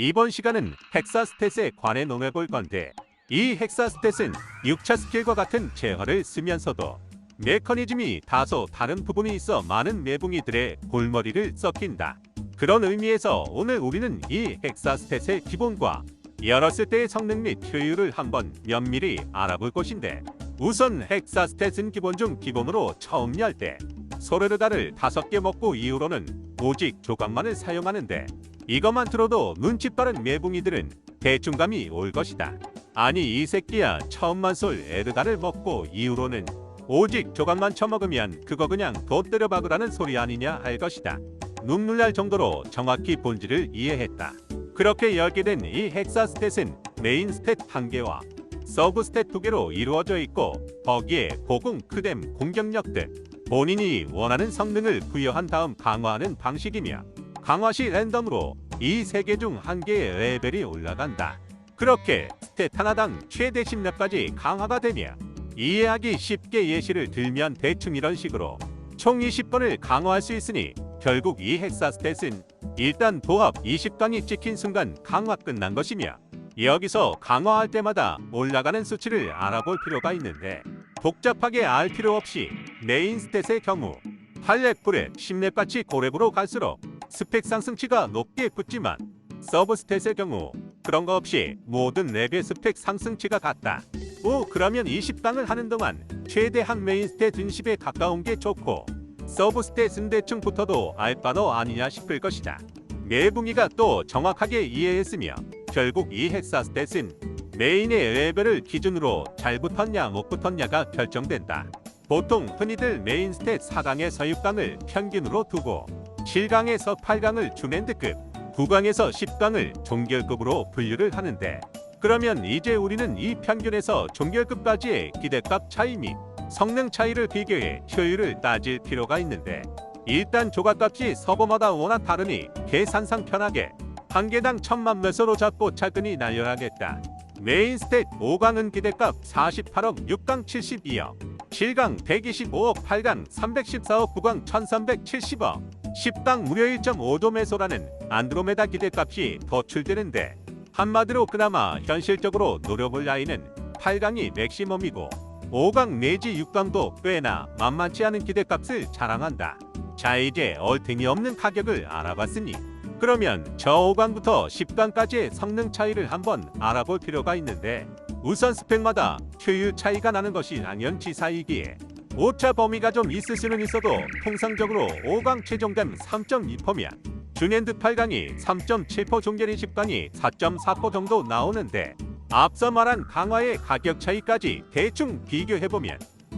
이번 시간은 헥사스탯에 관해 논해볼 건데 이 헥사스탯은 6차 스킬과 같은 제어를 쓰면서도 메커니즘이 다소 다른 부분이 있어 많은 매붕이들의 골머리를 썩힌다. 그런 의미에서 오늘 우리는 이 헥사스탯의 기본과 열었을 때의 성능 및 효율을 한번 면밀히 알아볼 것인데 우선 헥사스탯은 기본 중 기본으로 처음 열 때 소르르다를 다섯 개 먹고 이후로는 오직 조각만을 사용하는데 이것만 들어도 눈치 빠른 매붕이들은 대충 감이 올 것이다. 아니 이 새끼야 처음만 쏠 에르다를 먹고 이후로는 오직 조각만 처먹으면 그거 그냥 돈 때려 박으라는 소리 아니냐 할 것이다. 눈물 날 정도로 정확히 본질을 이해했다. 그렇게 열게 된 이 헥사 스탯은 메인 스탯 한 개와 서브 스탯 두 개로 이루어져 있고 거기에 보공, 크뎀, 공격력 등 본인이 원하는 성능을 부여한 다음 강화하는 방식이며 강화 시 랜덤으로 이 세 개 중 한 개의 레벨이 올라간다. 그렇게 스탯 하나당 최대 10렙까지 강화가 되며 이해하기 쉽게 예시를 들면 대충 이런 식으로 총 20번을 강화할 수 있으니 결국 이 헥사 스탯은 일단 도합 20강이 찍힌 순간 강화 끝난 것이며 여기서 강화할 때마다 올라가는 수치를 알아볼 필요가 있는데 복잡하게 알 필요 없이 메인 스탯의 경우 8렙, 9렙, 10렙 같이 고렙으로 갈수록 스펙 상승치가 높게 붙지만 서브 스탯의 경우 그런 거 없이 모든 랩의 스펙 상승치가 같다. 오 그러면 20강을 하는 동안 최대한 메인 스탯 은10에 가까운 게 좋고 서브 스탯은 대충 붙어도 알바도 아니냐 싶을 것이다. 매붕이가 또 정확하게 이해했으며 결국 이 헥사 스탯은 메인의 레벨을 기준으로 잘 붙었냐 못 붙었냐가 결정된다. 보통 흔히들 메인 스탯 4강에서 6강을 평균으로 두고 7강에서 8강을 준핸드급, 9강에서 10강을 종결급으로 분류를 하는데 그러면 이제 우리는 이 평균에서 종결급까지의 기대값 차이 및 성능 차이를 비교해 효율을 따질 필요가 있는데 일단 조각값이 서버마다 워낙 다르니 계산상 편하게 한 개당 천만 매소로 잡고 차근히 날려야겠다. 메인 스탯 5강은 기대값 48억, 6강 72억, 7강 125억, 8강 314억, 9강 1370억, 10강 무려 1.5조 매소라는 안드로메다 기대값이 도출되는데 한마디로 그나마 현실적으로 노려볼 나이는 8강이 맥시멈이고 5강 내지 6강도 꽤나 만만치 않은 기대값을 자랑한다. 자 이제 얼탱이 없는 가격을 알아봤으니 그러면 저 5강부터 10강까지의 성능 차이를 한번 알아볼 필요가 있는데 우선 스펙마다 효율 차이가 나는 것이 당연지사이기에 오차 범위가 좀 있을 수는 있어도 통상적으로 5강 최종된 3.2%면 준핸드 8강이 3.7% 종결이 10강이 4.4% 정도 나오는데 앞서 말한 강화의 가격 차이까지 대충 비교해보면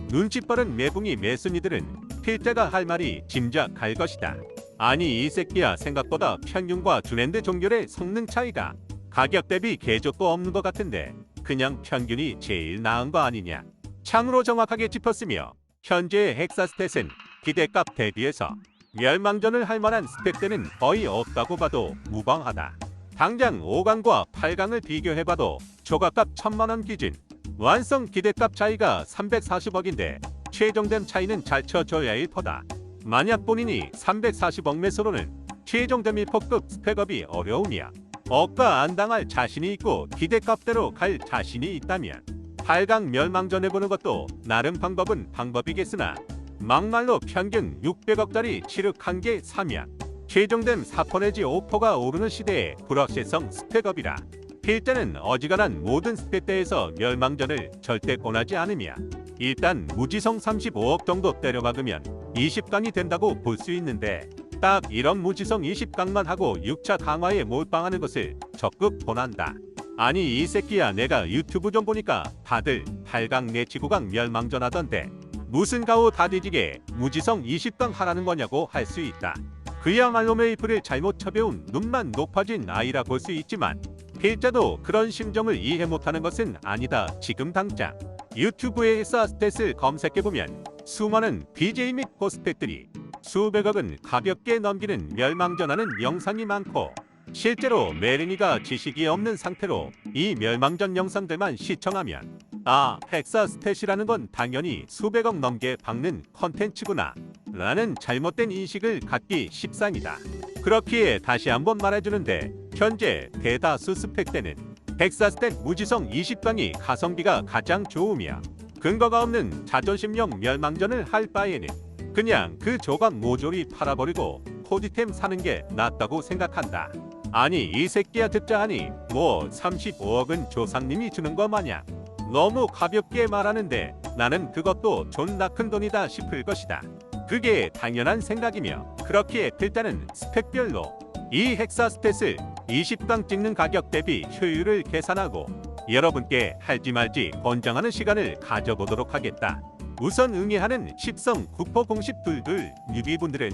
눈치 빠른 매붕이 매순이들은 필자가 할 말이 짐작할 것이다. 아니 이 새끼야 생각보다 평균과 준핸드 종결의 성능 차이가 가격 대비 개족도 없는 것 같은데 그냥 평균이 제일 나은 거 아니냐. 창으로 정확하게 짚었으며 현재의 헥사스탯은 기대값 대비해서 멸망전을 할 만한 스펙대는 거의 없다고 봐도 무방하다. 당장 5강과 8강을 비교해봐도 조각값 1000만원 기준 완성 기대값 차이가 340억인데 최종된 차이는 잘 쳐줘야 1퍼다. 만약 본인이 340억 매수로는 최종된 1퍼급 스펙업이 어려우며 억가 안 당할 자신이 있고 기대값대로 갈 자신이 있다면 8강 멸망전 해보는 것도 나름 방법은 방법이겠으나 막말로 평균 600억짜리 칠흑 한개 사면 최종된 4% 내지 5%가 오르는 시대의 불확실성 스펙업이라 필자는 어지간한 모든 스펙대에서 멸망전을 절대 권하지 않으며 일단 무지성 35억 정도 때려박으면 20강이 된다고 볼 수 있는데 딱 이런 무지성 20강만 하고 6차 강화에 몰빵하는 것을 적극 권한다. 아니 이 새끼야 내가 유튜브 좀 보니까 다들 8강 내지 9강 멸망전 하던데 무슨 가오 다 뒤지게 무지성 20강 하라는 거냐고 할 수 있다. 그야말로 메이플을 잘못 쳐배운 눈만 높아진 아이라 볼 수 있지만 필자도 그런 심정을 이해 못하는 것은 아니다. 지금 당장 유튜브에 사 스탯을 검색해보면 수많은 BJ 및 호스펙들이 수백억은 가볍게 넘기는 멸망전하는 영상이 많고 실제로 메르니가 지식이 없는 상태로 이 멸망전 영상들만 시청하면 아, 헥사 스탯이라는 건 당연히 수백억 넘게 박는 컨텐츠구나. 라는 잘못된 인식을 갖기 십상이다. 그렇기에 다시 한번 말해주는데 현재 대다수 스펙대는 헥사스탯 무지성 20강이 가성비가 가장 좋으며 근거가 없는 자존심용 멸망전을 할 바에는 그냥 그 조각 모조리 팔아버리고 코디템 사는 게 낫다고 생각한다. 아니 이 새끼야 듣자 하니 뭐 35억은 조상님이 주는 거 마냥 너무 가볍게 말하는데 나는 그것도 존나 큰 돈이다 싶을 것이다. 그게 당연한 생각이며 그렇기에 일단은 스펙별로 이 헥사 스탯을 20강 찍는 가격 대비 효율을 계산하고 여러분께 할지 말지 권장하는 시간을 가져보도록 하겠다. 우선 응애하는 10성 9포 공식 둘둘 뉴비분들은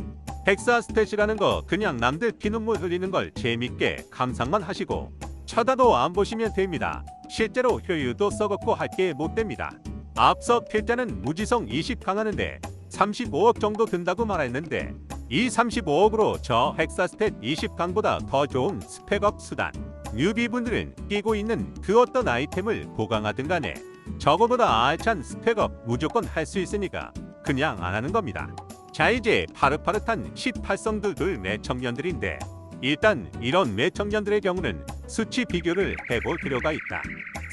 헥사스탯이라는 거 그냥 남들 피눈물 흘리는 걸 재밌게 감상만 하시고 쳐다도 안 보시면 됩니다. 실제로 효율도 썩었고 할 게 못 됩니다. 앞서 필자는 무지성 20 강하는데 35억 정도 든다고 말했는데 이 35억으로 저 헥사스탯 20강보다 더 좋은 스펙업 수단 뉴비분들은 끼고 있는 그 어떤 아이템을 보강하든 간에 저거보다 알찬 스펙업 무조건 할 수 있으니까 그냥 안 하는 겁니다. 자 이제 파릇파릇한 18성들들 매청년들인데 일단 이런 매청년들의 경우는 수치 비교를 해볼 필요가 있다.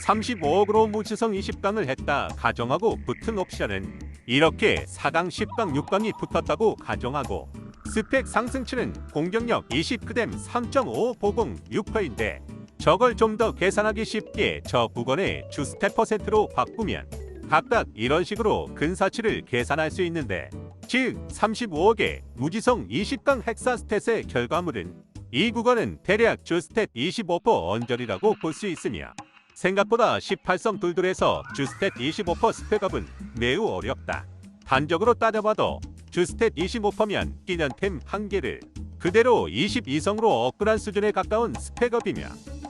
35억으로 무지성 20강을 했다 가정하고 붙은 옵션은 이렇게 4강, 10강, 6강이 붙었다고 가정하고 스펙 상승치는 공격력 20크뎀 3.5 보공 6%인데 저걸 좀 더 계산하기 쉽게 저 부건의 주스텝 퍼센트로 바꾸면 각각 이런 식으로 근사치를 계산할 수 있는데 즉 35억의 무지성 20강 헥사스탯의 결과물은 이 구간은 대략 주스탯 25% 언저리라고 볼 수 있으며 생각보다 18성 둘둘에서 주스탯 25% 스펙업은 매우 어렵다. 단적으로 따져봐도 주스탯 25%면 끼년템 한 개를 그대로 22성으로 업글한 수준에 가까운 스펙업이며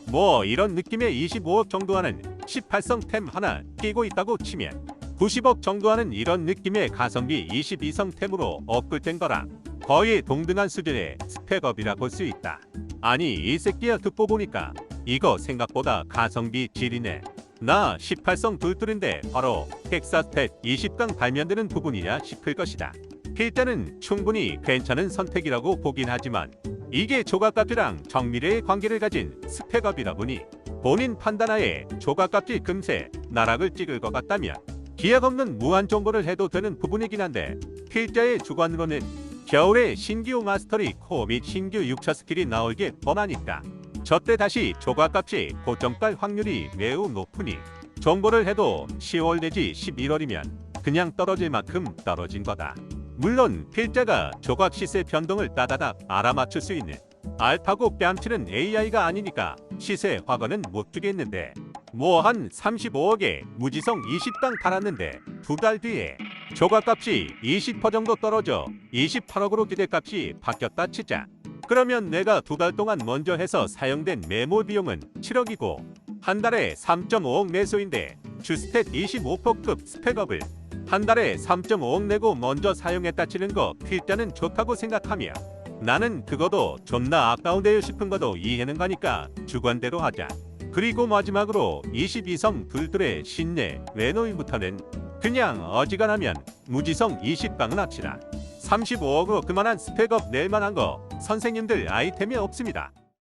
뭐 이런 느낌의 25억 정도 하는 18성 템 하나 끼고 있다고 치면 90억 정도 하는 이런 느낌의 가성비 22성 템으로 업글된 거랑 거의 동등한 수준의 스펙업이라 볼 수 있다. 아니 이 새끼야 듣고 보니까 이거 생각보다 가성비 질이네. 나 18성 둘둘인데 바로 텍사스텟 20강 발면되는 부분이냐 싶을 것이다. 필자는 충분히 괜찮은 선택이라고 보긴 하지만 이게 조각값이랑 정밀의 관계를 가진 스펙업이라 보니 본인 판단하에 조각값이 금세 나락을 찍을 것 같다면 기약 없는 무한 정보를 해도 되는 부분이긴 한데 필자의 주관으로는 겨울에 신규 마스터리 코어 및 신규 6차 스킬이 게 뻔하니까 저때 다시 조각값이 고점갈 확률이 매우 높으니 정보를 해도 10월 내지 11월이면 그냥 떨어질 만큼 떨어진 거다. 물론 필자가 조각 시세 변동을 따다닥 알아맞힐 수 있는 알파고 뺨치는 AI가 아니니까 시세 확언은 못 주겠는데. 뭐 한 35억에 무지성 20당 팔았는데 두 달 뒤에 조각값이 20% 정도 떨어져 28억으로 기대값이 바뀌었다 치자. 그러면 내가 두 달 동안 먼저 해서 사용된 메모 비용은 7억이고 한 달에 3.5억 매수인데 주스탯 25%급 스펙업을 한 달에 3.5억 내고 먼저 사용했다 치는 거 필자는 좋다고 생각하며 나는 그거도 존나 아까운데요 싶은 것도 이해는 가니까 주관대로 하자. 그리고 마지막으로 22성 둘둘의 신내 외노인부터는 그냥 어지간하면 무지성 20강은 합시다. 35억으로 그만한 스펙업 낼 만한 거 선생님들 아이템이 없습니다.